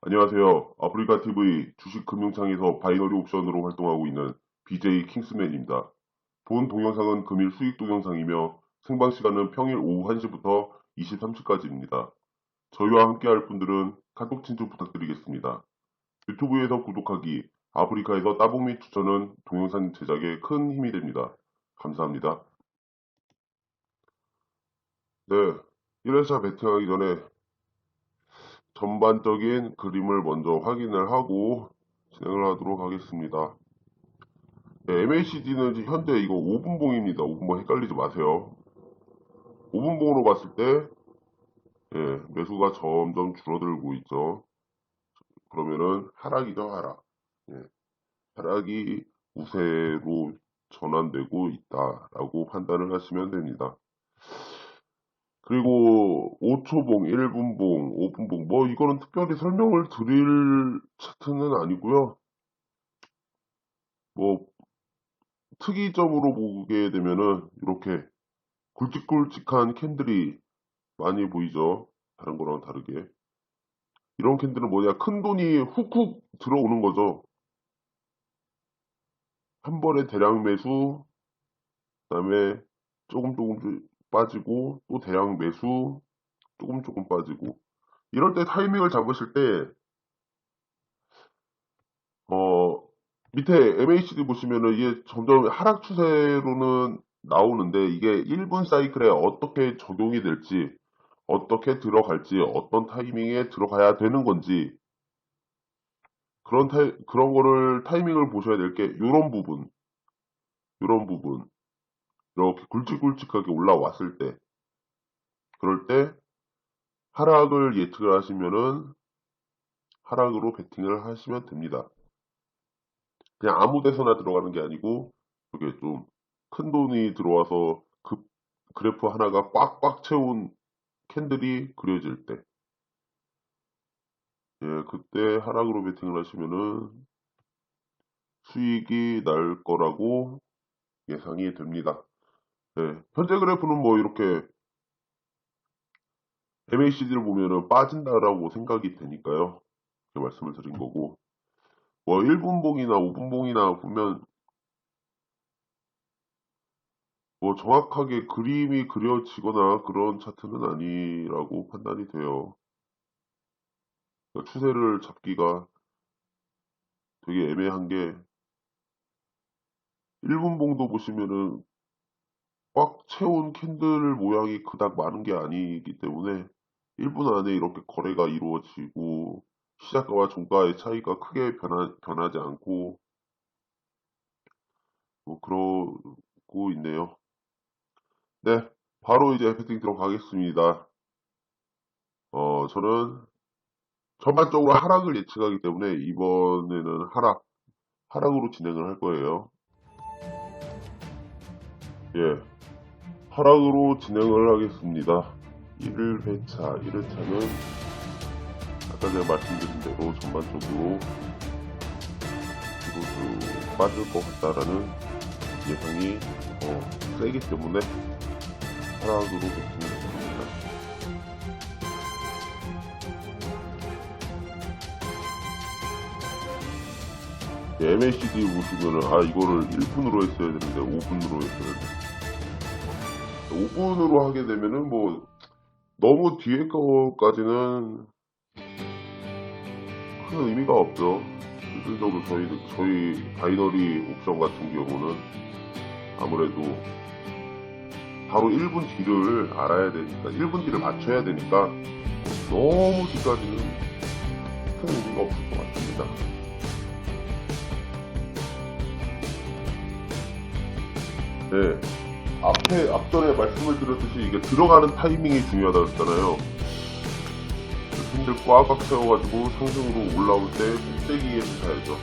안녕하세요. 아프리카TV 주식금융창에서 바이너리 옵션으로 활동하고 있는 BJ 킹스맨입니다. 본 동영상은 금일 수익 동영상이며 생방 시간은 평일 오후 1시부터 23시까지입니다. 저희와 함께할 분들은 카톡 친추 부탁드리겠습니다. 유튜브에서 구독하기, 아프리카에서 따봉 및 추천은 동영상 제작에 큰 힘이 됩니다. 감사합니다. 네, 1회차 베팅하기 전에 전반적인 그림을 먼저 확인을 하고 진행을 하도록 하겠습니다. 네, MACD는 현재 이거 5분봉입니다. 5분봉 헷갈리지 마세요. 5분봉으로 봤을 때 예, 매수가 점점 줄어들고 있죠. 그러면은 하락이죠, 하락. 예, 하락이 우세로 전환되고 있다라고 판단을 하시면 됩니다. 그리고 5초봉, 1분봉, 5분봉 뭐 이거는 특별히 설명을 드릴 차트는 아니고요. 뭐 특이점으로 보게 되면은 이렇게 굵직굵직한 캔들이 많이 보이죠. 다른 거랑 다르게. 이런 캔들은 뭐냐 큰 돈이 훅훅 들어오는 거죠. 한 번에 대량 매수, 그 다음에 조금 조금 빠지고 또 대량 매수 조금 조금 빠지고 이럴 때 타이밍을 잡으실 때 어, 밑에 MACD 보시면은 이게 점점 하락 추세로는 나오는데 이게 1분 사이클에 어떻게 적용이 될지 어떻게 들어갈지 어떤 타이밍에 들어가야 되는 건지 그런 타이, 그런 거를 타이밍을 보셔야 될 게 이런 부분 이런 부분 이렇게 굵직굵직하게 올라왔을 때 그럴 때 하락을 예측을 하시면은 하락으로 베팅을 하시면 됩니다. 그냥 아무 데서나 들어가는 게 아니고 이게 좀 큰 돈이 들어와서 그 그래프 하나가 꽉꽉 채운 캔들이 그려질 때 예, 그때 하락으로 베팅을 하시면은 수익이 날 거라고 예상이 됩니다. 네, 현재 그래프는 뭐 이렇게 MACD를 보면은 빠진다라고 생각이 되니까요. 이렇게 말씀을 드린 거고. 뭐 1분봉이나 5분봉이나 보면 뭐 정확하게 그림이 그려지거나 그런 차트는 아니라고 판단이 돼요. 그러니까 추세를 잡기가 되게 애매한 게 1분봉도 보시면은 꽉 채운 캔들 모양이 그닥 많은 게 아니기 때문에 1분 안에 이렇게 거래가 이루어지고 시작가와 종가의 차이가 크게 변하, 변하 지 않고 뭐 그러고 있네요. 네, 바로 이제 패팅 들어가겠습니다. 어, 저는 전반적으로 하락을 예측하기 때문에 이번에는 하락, 하락으로 진행을 할 거예요. 예, 하락으로 진행을 하겠습니다. 1회차, 1회차는 아까 제가 말씀드린 대로 전반적으로 뒤로 빠질 것 같다라는 예상이 어, 세기 때문에 하락으로 베팅을 했습니다. MACD 보시면은 아 이거를 1분으로 했어야 되는데 5분으로 했어야 돼. 5분으로 하게 되면은 뭐 너무 뒤에 거까지는 큰 의미가 없죠. 실질적으로 저희 저희 바이너리 옵션 같은 경우는 아무래도 바로 1분 뒤를 알아야 되니까 1분 뒤를 맞춰야 되니까 너무 뒤까지는 큰 의미가 없을 것 같습니다. 네. 앞에 앞전에 말씀을 드렸듯이 이게 들어가는 타이밍이 중요하다 그랬잖아요. 힘들 꽉꽉 채워가지고 상승으로 올라올 때 꼭대기에 가야죠.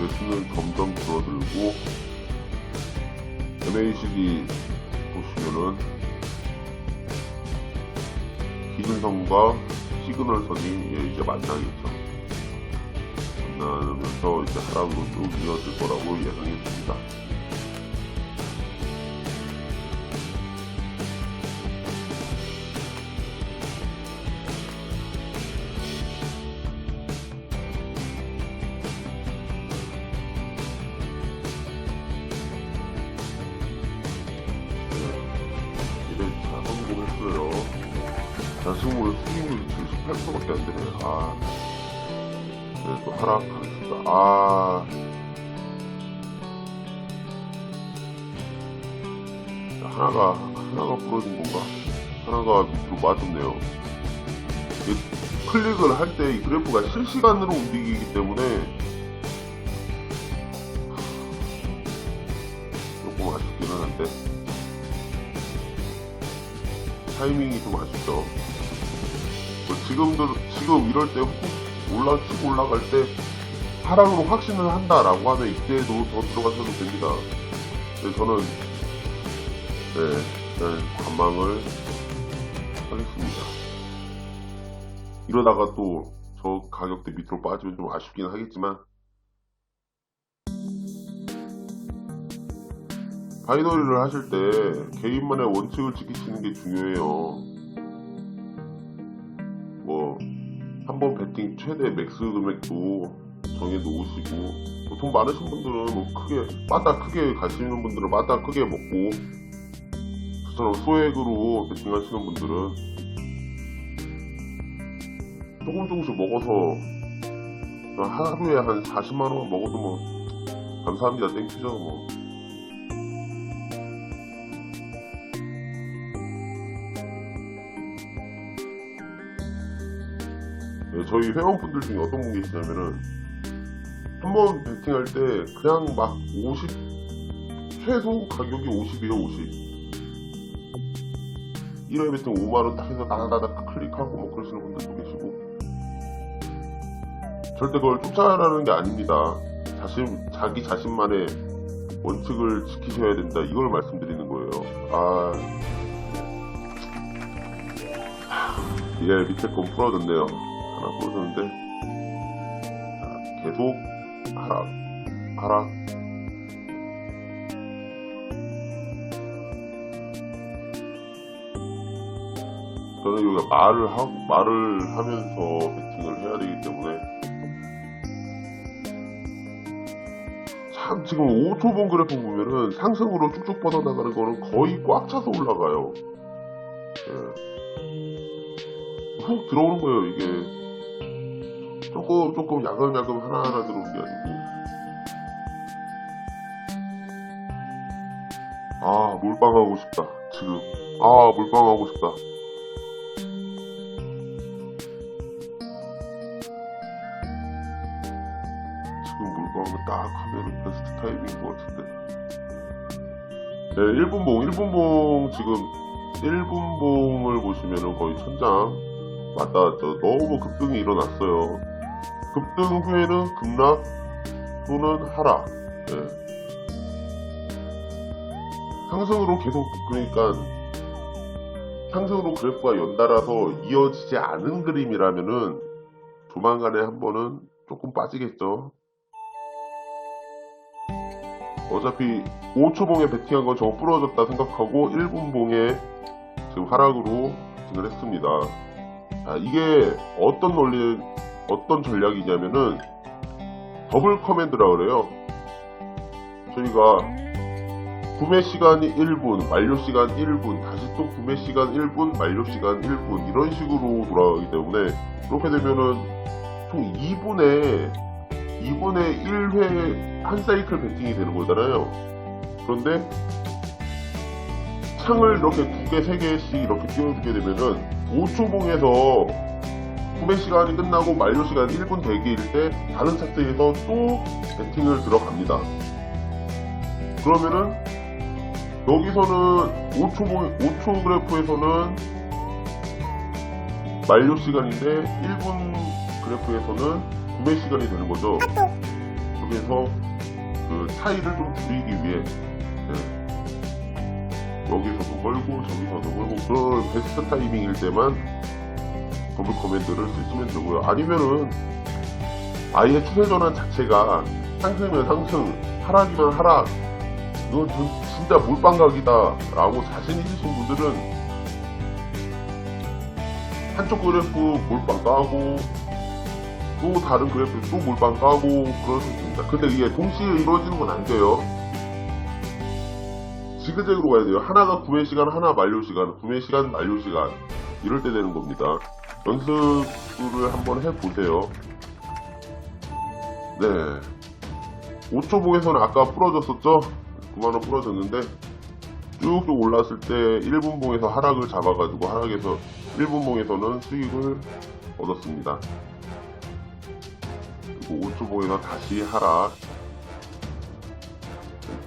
매수는 점점 줄어들고 MACD 보시면은 기준선과 시그널선이 예, 이제 만나겠죠. 나면서 이제 하락으로 쭉 이어질 거라고 예상했습니다. 자성공을 했어요. 자성공을 수익률 78%밖에 안 되네. 아. 하락하겠습니다. 아. 하나가, 하나가 부러진 건가? 하나가 밑으로. 이게 클릭을 할 때 이 그래프가 실시간으로 움직이기 때문에 조금 아쉽기는 한데 타이밍이 좀 아쉽죠. 뭐 지금도 지금 이럴 때훅 올라 올라갈 때 하락으로 확신을 한다라고 하면 이때도 더 들어가셔도 됩니다. 근데 저는 네 일단 관망을 하겠습니다. 이러다가 또 저 가격대 밑으로 빠지면 좀 아쉽긴 하겠지만 바이너리를 하실 때 개인만의 원칙을 지키시는 게 중요해요. 한 번 배팅 최대 맥스 금액도 정해 놓으시고 보통 많으신 분들은 뭐 크게 빠다 크게 가시는 분들은 빠다 크게 먹고 저처럼 소액으로 배팅하시는 분들은 조금 조금씩 먹어서 하루에 한 40만 원 먹어도 뭐 감사합니다. 땡큐죠 뭐 저희 회원분들 중에 어떤 분 계시냐면은 한번 배팅할 때 그냥 막 50 최소 가격이 50이에요 50 1회 배팅 5만원 딱 해서 다다다닥 클릭하고 뭐 그러시는 분들도 계시고. 절대 그걸 쫓아라는 게 아닙니다. 자신, 자기 자신만의 원칙을 지키셔야 된다. 이걸 말씀드리는 거예요. 아. 예, 밑에 건 풀어졌네요. 하나 풀어졌는데, 자, 계속 하락, 하락. 저는 여기가 말을 하고, 말을 하면서 배팅을 해야 되기 때문에, 참, 지금 5초봉 그래프 보면은 상승으로 쭉쭉 뻗어나가는 거는 거의 꽉 차서 올라가요. 예. 훅 들어오는 거예요, 이게. 조금, 조금 야금야금 하나하나 들어오는 게 아니고. 아, 몰빵하고 싶다, 지금. 아, 몰빵하고 싶다. 지금 몰빵을 딱 하면은 베스트 타이밍인 것 같은데. 네, 1분봉, 1분봉 지금 1분봉을 보시면은 거의 천장 맞닿았죠. 너무 급등이 일어났어요. 급등 후에는 급락 또는 하락. 예. 상승으로 계속 그러니까 상승으로 그래프가 연달아서 이어지지 않은 그림이라면은 조만간에 한 번은 조금 빠지겠죠. 어차피 5초봉에 배팅한 건 저거 부러졌다 생각하고 1분봉에 지금 하락으로 배팅을 했습니다. 자, 이게 어떤 논리, 어떤 전략이냐면은 더블 커맨드라 그래요. 저희가 구매 시간이 1분, 만료 시간 1분, 다시 또 구매 시간 1분, 만료 시간 1분 이런 식으로 돌아가기 때문에 그렇게 되면은 총 2분에 2분의 1회 한 사이클 배팅이 되는 거잖아요. 그런데 창을 이렇게 두 개, 세 개씩 이렇게 띄워주게 되면은 5초봉에서 구매 시간이 끝나고 만료 시간 1분 대기일 때 다른 차트에서 또 배팅을 들어갑니다. 그러면은 여기서는 5초, 5초 그래프에서는 만료 시간인데 1분 그래프에서는 구매 시간이 되는 거죠. 여기서 그 차이를 좀 줄이기 위해 네. 여기서도 걸고 저기서도 걸고 그런 베스트 타이밍일 때만 더블 커맨드를 쓰시면 되고요. 아니면은 아예 추세 전환 자체가 상승이면 상승, 하락이면 하락. 전 진짜 몰빵각이다 라고 자신 있으신 분들은 한쪽 그래프 몰빵 까고 또 다른 그래프 또 몰빵 까고 그러셨습니다. 근데 이게 동시에 이루어지는 건 안 돼요. 지그재그로 가야 돼요. 하나가 구매 시간, 하나 만료 시간, 구매 시간, 만료 시간. 이럴 때 되는 겁니다. 연습을 한번 해보세요. 네. 5초 봉에서는 아까 부러졌었죠? 9만원 부러졌는데, 쭉쭉 올랐을 때 1분 봉에서 하락을 잡아가지고 하락에서 1분 봉에서는 수익을 얻었습니다. 그리고 5초 봉에서 다시 하락.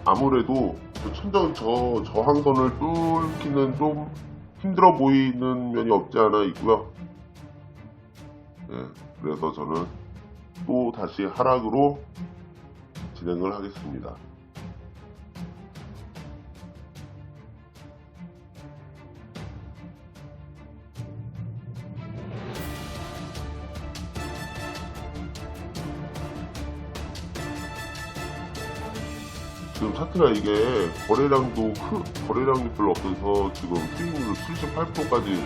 아무래도 그 천정 저 저항선을 뚫기는 좀 힘들어 보이는 면이 없지 않아 있고요. 예, 그래서 저는 또 다시 하락으로 진행을 하겠습니다. 지금 차트가 이게 거래량도 크, 거래량이 별로 없어서 지금 수익률 78%까지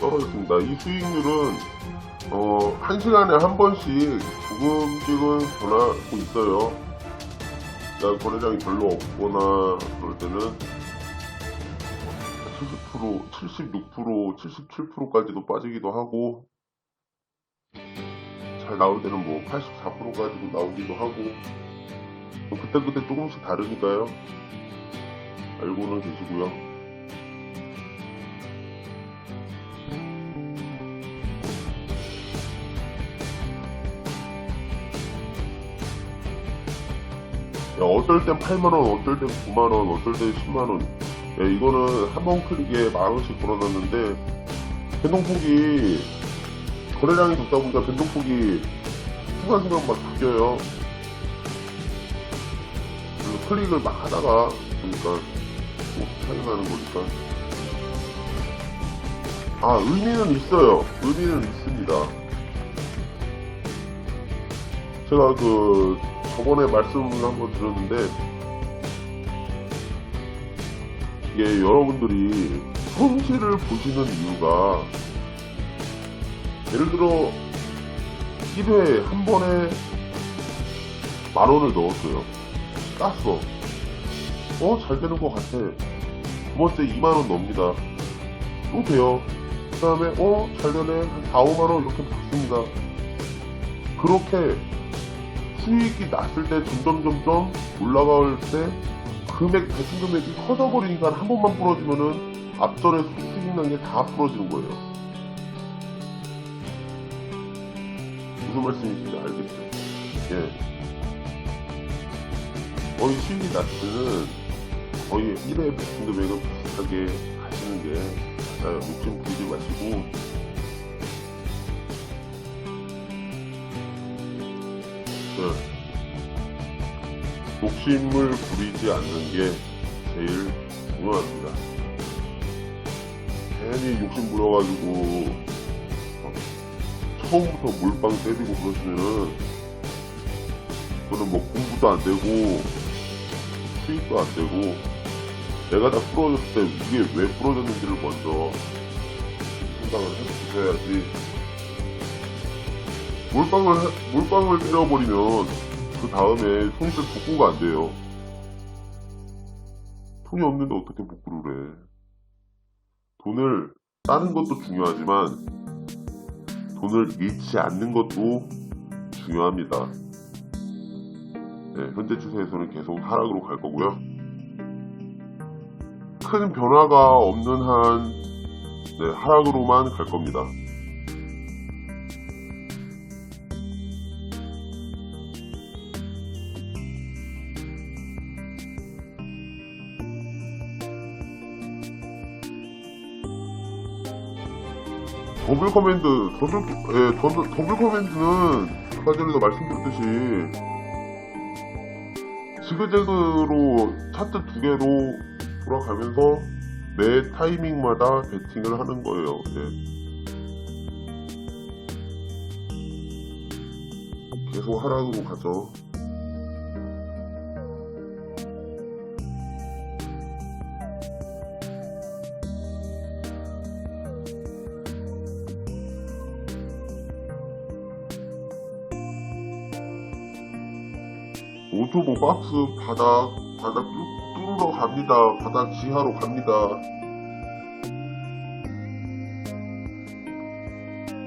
떨어졌습니다. 이 수익률은 어, 한 시간에 한 번씩 조금씩은 변하고 있어요. 그러니까 거래량이 별로 없거나 그럴 때는 70%, 76%, 77%까지도 빠지기도 하고 잘 나올 때는 뭐 84%까지도 나오기도 하고 뭐 그때그때 조금씩 다르니까요. 알고는 계시고요. 야, 어떨 땐 8만원, 어떨 땐 9만원, 어떨 땐 10만원. 야, 이거는 한 번 클릭에 만원씩 걸어놨는데, 변동폭이, 거래량이 적다 보니까 변동폭이 순간순간 막 바뀌어요. 클릭을 막 하다가 보니까 뭐 차이 나는 거니까 아 의미는 있어요 의미는 있습니다 제가 그 저번에 말씀을 한번 드렸는데 이게 여러분들이 손실을 보시는 이유가 예를 들어 1회 한 번에 만 원을 넣었어요 땄어. 어, 잘 되는 것 같아. 두 번째 2만원 넣습니다. 또 돼요. 그 다음에, 어, 잘 되네. 한 4, 5만원 이렇게 받습니다. 그렇게 수익이 났을 때 점점, 점점 올라갈 때 금액, 대충 금액이 커져버리니까 한 번만 부러지면은 앞전에 수익 난 게 다 부러지는 거예요. 무슨 말씀이신지 알겠죠? 예. 거의 수익이 났을 때는 거의 1회 배팅 금액은 비슷하게 하시는 게 맞아요. 욕심 부리지 마시고 네. 욕심을 부리지 않는 게 제일 중요합니다. 괜히 욕심 부려가지고 막 처음부터 몰빵 때리고 그러시면은 그거는 뭐 공부도 안 되고 수익도 안 되고 내가 다 부러졌을 때 이게 왜 부러졌는지를 먼저 생각을 해주셔야지 몰빵을 해- 몰빵을 때려버리면 그 다음에 손실 복구가 안 돼요 돈이 없는데 어떻게 복구를 해 돈을 따는 것도 중요하지만 돈을 잃지 않는 것도 중요합니다 네, 현재 추세에서는 계속 하락으로 갈 거고요. 큰 변화가 없는 한 네, 하락으로만 갈 겁니다. 더블 커맨드, 더블, 예, 더블, 더블 커맨드는 아까 전에도 말씀드렸듯이 지그재그로 차트 두 개로 돌아가면서 매 타이밍마다 배팅을 하는 거예요. 예. 계속 하락으로 가죠. 오토보 박스 바닥 바닥 뚫- 뚫으러 갑니다. 바닥 지하로 갑니다.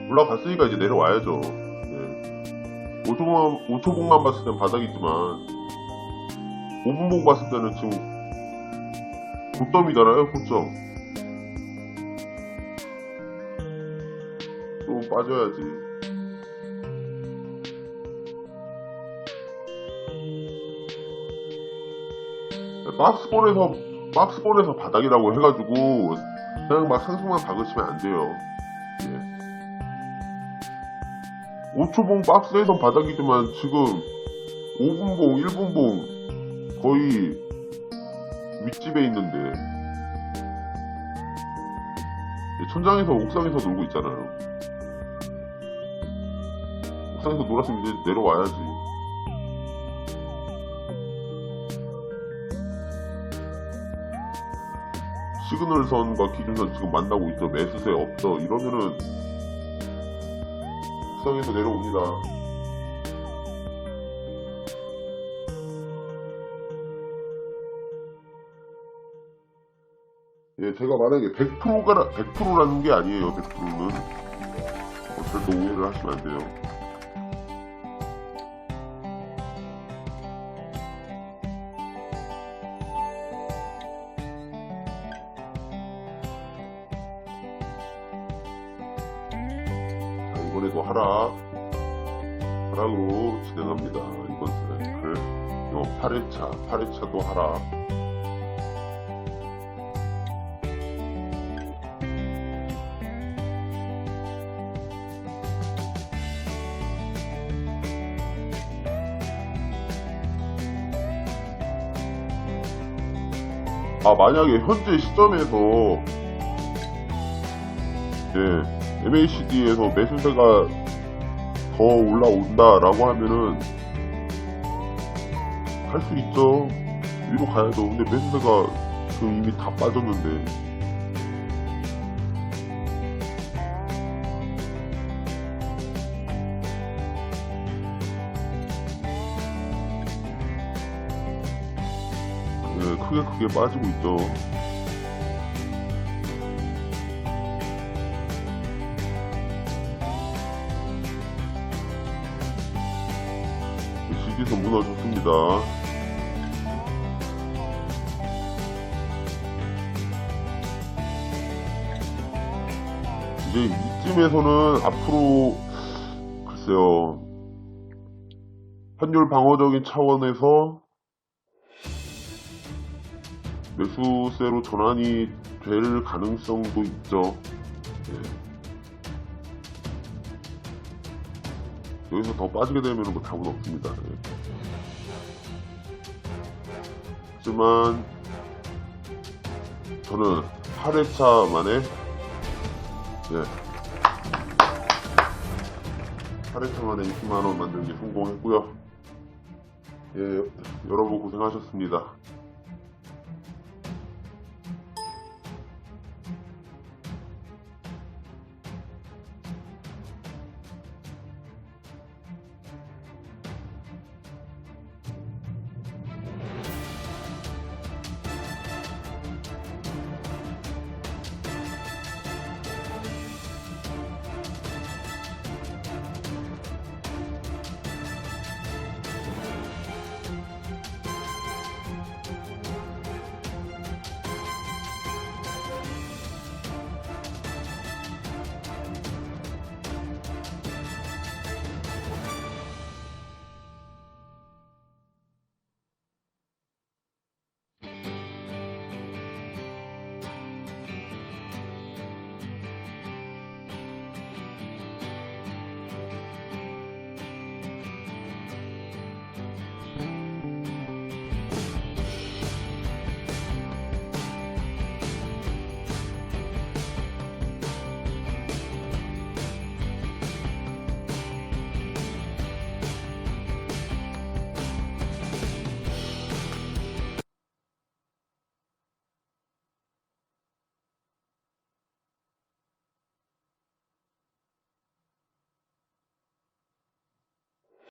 올라갔으니까 이제 내려와야죠. 예. 5초봉만, 5초봉만 봤을 땐 바닥이지만 5분봉 봤을 때는 지금 고점이잖아요, 고점. 또 빠져야지. 박스볼에서 박스볼에서 바닥이라고 해가지고 그냥 막 상승만 박으시면 안 돼요. 예. 5초봉 박스에선 바닥이지만 지금 5분봉, 1분봉 거의 윗집에 있는데 예, 천장에서 옥상에서 놀고 있잖아요. 옥상에서 놀았으면 이제 내려와야지. 시그널선과 기준선 지금 만나고 있어 매수세 없어 이러면은 옥상에서 내려옵니다. 예, 제가 만약에 100%가 100%라는 게 아니에요. 100%는 어, 절대 오해를 하시면 안 돼요. 8회차도 하락. 아, 만약에 현재 시점에서, 예, MACD에서 매수세가 더 올라온다라고 하면은, 할 수 있죠. 위로 가야죠. 근데 매수세가 지금 이미 다 빠졌는데. 예, 크게 크게 빠지고 있죠. 이쯤에서는 앞으로 글쎄요 환율 방어적인 차원에서 매수세로 전환이 될 가능성도 있죠. 예. 여기서 더 빠지게 되면 뭐 답은 없습니다. 예. 하지만 저는 8회차 만에 예. 8회차 만에 20만원 만들기 성공했고요. 예, 여러분 고생하셨습니다.